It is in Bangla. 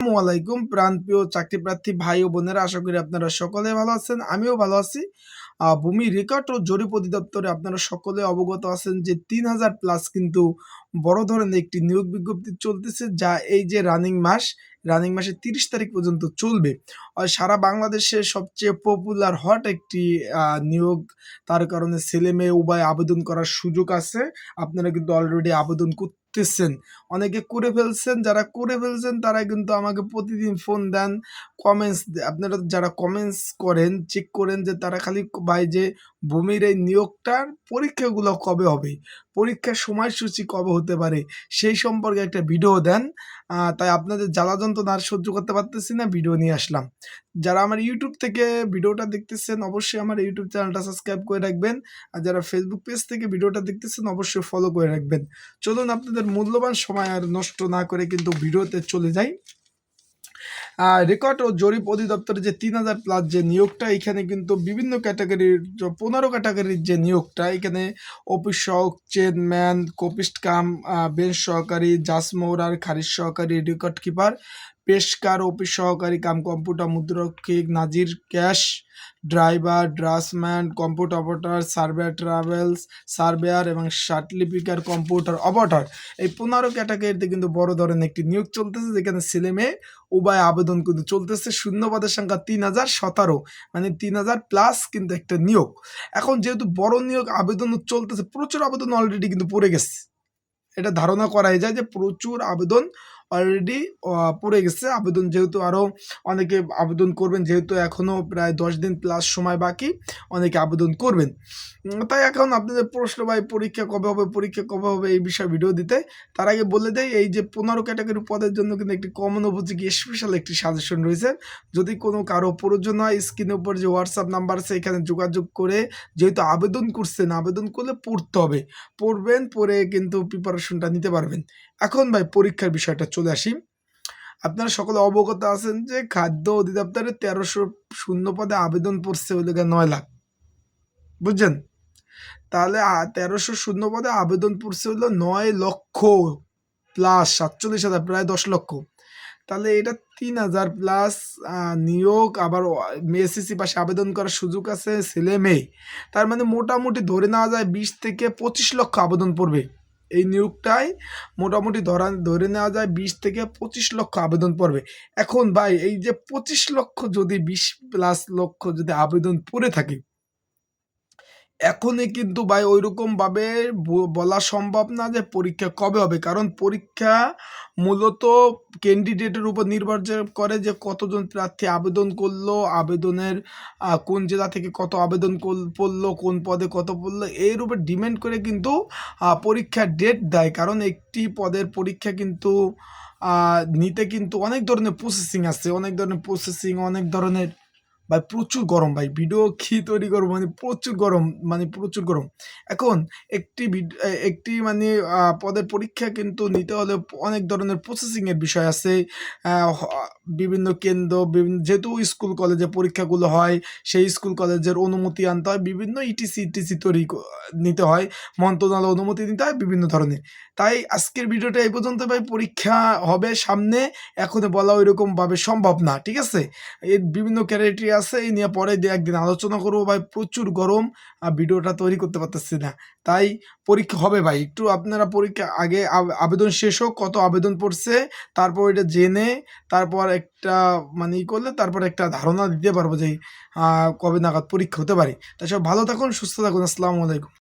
আসসালামু আলাইকুম, প্রাণপ্রিয় চাকরি প্রার্থী ভাই ও বোনেরা, আশা করি আপনারা সকলে ভালো আছেন, আমিও ভালো আছি। ভূমি রেকর্ড ও জরিপ অধিদপ্তরে আপনারা সকলে অবগত আছেন যে তিন হাজার প্লাস কিন্তু বড় ধরনের একটি নিয়োগ বিজ্ঞপ্তি চলতেছে, যা এই যে রানিং মাস, রানিং মাসের তিরিশ তারিখ পর্যন্ত চলবে। সারা বাংলাদেশে সবচেয়ে পপুলার হট একটি নিয়োগ, তার কারণে ছেলে মেয়ে উভয় আবেদন করার সুযোগ আছে। আপনারা কিন্তু অলরেডি আবেদন করতেছেন। অনেকে করে ফেলছেন, যারা করে ফেলছেন তারা কিন্তু আমাকে প্রতিদিন ফোন দেন কমেন্টস আপনারা যারা কমেন্টস করেন চেক করেন যে তারা খালি ভাই যে ভূমির এই নিয়োগটার পরীক্ষাগুলো কবে হবে, পরীক্ষার সময়সূচি কবে হতে পারে, সেই সম্পর্কে একটা ভিডিও দেন। তাই আপনাদের জ্বালা যন্ত্রণা সহ্য করতে পারতেছি না ভিডিও নিয়ে আসলাম। যারা আমার ইউটিউব থেকে ভিডিওটা দেখতেছেন, অবশ্যই আমার ইউটিউব চ্যানেলটা সাবস্ক্রাইব করে রাখবেন। আর যারা ফেসবুক পেজ থেকে ভিডিওটা দেখতেছেন, অবশ্যই ফলো করে রাখবেন। চলুন আপনাদের মূল্যবান সময় আর নষ্ট না করে কিন্তু ভিডিওতে চলে যাই। রেকর্ড ও জরিপ অধিদপ্তরের যে তিন হাজার প্লাস যে নিয়োগটা, এখানে কিন্তু বিভিন্ন ক্যাটাগরির পনেরো ক্যাটাগরির যে নিয়োগটা, এখানে অফিস সহক চেয়ারম্যান কপিস্ট কাম বেঞ্চ সহকারী জাসমৌরার খারিজ সহকারী রেকর্ড কিপার পেশকার, অফিস সহকারী, কাম কম্পিউটার মুদ্রক্ষিক, নাজির cash driver draughtsman computer operator, surveyor travels, surveyor এবং সার্টিফিকার কম্পিউটার অপারেটর। এই পনেরো ক্যাটাগরিতে কিন্তু বড় ধরনের একটি নিয়োগ চলতেছে, যেখানে ছেলে মেয়ে উভয় আবেদন কিন্তু চলতেছে। শূন্য পদের সংখ্যা তিন হাজার সতেরো মানে তিন হাজার প্লাস কিন্তু একটা নিয়োগ। এখন যেহেতু বড় নিয়োগ আবেদন চলতেছে, প্রচুর আবেদন অলরেডি কিন্তু পড়ে গেছে। এটা ধারণা করাই যায় যে প্রচুর আবেদন অলরেডি পড়ে গেছে। আবেদন যেহেতু আরও অনেকে আবেদন করবেন, যেহেতু এখনও প্রায় দশ দিন প্লাস সময় বাকি, অনেকে আবেদন করবেন। তাই এখন আপনাদের প্রশ্ন, ভাই, পরীক্ষা কবে হবে, পরীক্ষা কবে হবে এই বিষয়ে ভিডিও দিতে। তার আগে বলে দেয় এই যে পনেরো ক্যাটাগরি পদের জন্য কিন্তু একটি কমন উপযোগী স্পেশাল একটি সাজেশন রয়েছে। যদি কোনো কারও প্রয়োজন হয় স্ক্রিনের উপর যে হোয়াটসঅ্যাপ নাম্বার আছে, এখানে যোগাযোগ করে যেহেতু আবেদন করছেন, আবেদন করলে পড়তে হবে। পড়বেন, পড়ে কিন্তু প্রিপারেশনটা নিতে পারবেন। এখন, ভাই, পরীক্ষার বিষয়টা চলে আসি। আপনারা সকলে অবগত আছেন যে খাদ্য অধিদপ্তরে তেরোশো শূন্য পদে আবেদন পড়ছে ওই লেগে নয় লাখ। বুঝছেন? তাহলে তেরোশো শূন্য পদে আবেদন পড়ছে হলো নয় লক্ষ প্লাস সাতচল্লিশ হাজার, প্রায় দশ লক্ষ। তাহলে এটা তিন হাজার প্লাস নিয়োগ, আবার এসএসসি পাশে আবেদন করার সুযোগ আছে ছেলে মেয়ে তার মানে মোটামুটি ধরে নেওয়া যায় বিশ থেকে পঁচিশ লক্ষ আবেদন পড়বে। এই নিয়োগটাই মোটামুটি ধরা, ধরে নেওয়া যায় বিশ থেকে পঁচিশ লক্ষ আবেদন পড়বে। এখন ভাই, এই যে পঁচিশ লক্ষ যদি বিশ প্লাস লক্ষ যদি আবেদন পড়ে থাকে এখনই কিন্তু ভাই ওইরকমভাবে বলা সম্ভব না যে পরীক্ষা কবে হবে। কারণ পরীক্ষা মূলত ক্যান্ডিডেটের উপর নির্ভর করে যে কতজন প্রার্থী আবেদন করল, আবেদনের কোন জেলা থেকে কত আবেদন পড়ল, কোন পদে কত পড়ল, এর উপর ডিমেন্ড করে কিন্তু পরীক্ষার ডেট দেয়। কারণ একটি পদের পরীক্ষা কিন্তু নিতে কিন্তু অনেক ধরনের প্রসেসিং আছে। অনেক ধরনের প্রসেসিং অনেক ধরনের ভাই প্রচুর গরম ভাই, ভিডিও কি তৈরি করব মানে প্রচুর গরম মানে প্রচুর গরম। এখন একটি একটি মানে পদের পরীক্ষা কিন্তু নিতে হলে অনেক ধরনের প্রসেসিংয়ের বিষয় আছে। বিভিন্ন কেন্দ্র, বিভিন্ন, যেহেতু স্কুল, কলেজে পরীক্ষাগুলো হয়, সেই স্কুল, কলেজের অনুমতি আনতে হয়, বিভিন্ন ইটিসি ইটিসি তৈরি নিতে হয়, মন্ত্রণালয় অনুমতি নিতে হয়, বিভিন্ন ধরনের। তাই আজকের ভিডিওটা এই পর্যন্ত ভাই, পরীক্ষা হবে সামনে এখন বলা ওইরকম ভাবে সম্ভব না, ঠিক আছে? এর বিভিন্ন ক্যারেক্টারি আছে, এই নিয়ে পরে দিয়ে একদিন আলোচনা করব ভাই। প্রচুর গরম ভিডিওটা তৈরি করতে পারতেছি না। তাই পরীক্ষা হবে ভাই। একটু আপনারা পরীক্ষা আগে আবেদন শেষ হোক, কত আবেদন পড়ছে, তারপর এটা জেনে, তারপর একটা মানে ই করলে, তারপর একটা ধারণা দিতে পারব যে কবে নাগাদ পরীক্ষা হতে পারে। তাই সব ভালো থাকুন, সুস্থ থাকুন, আসসালামু আলাইকুম।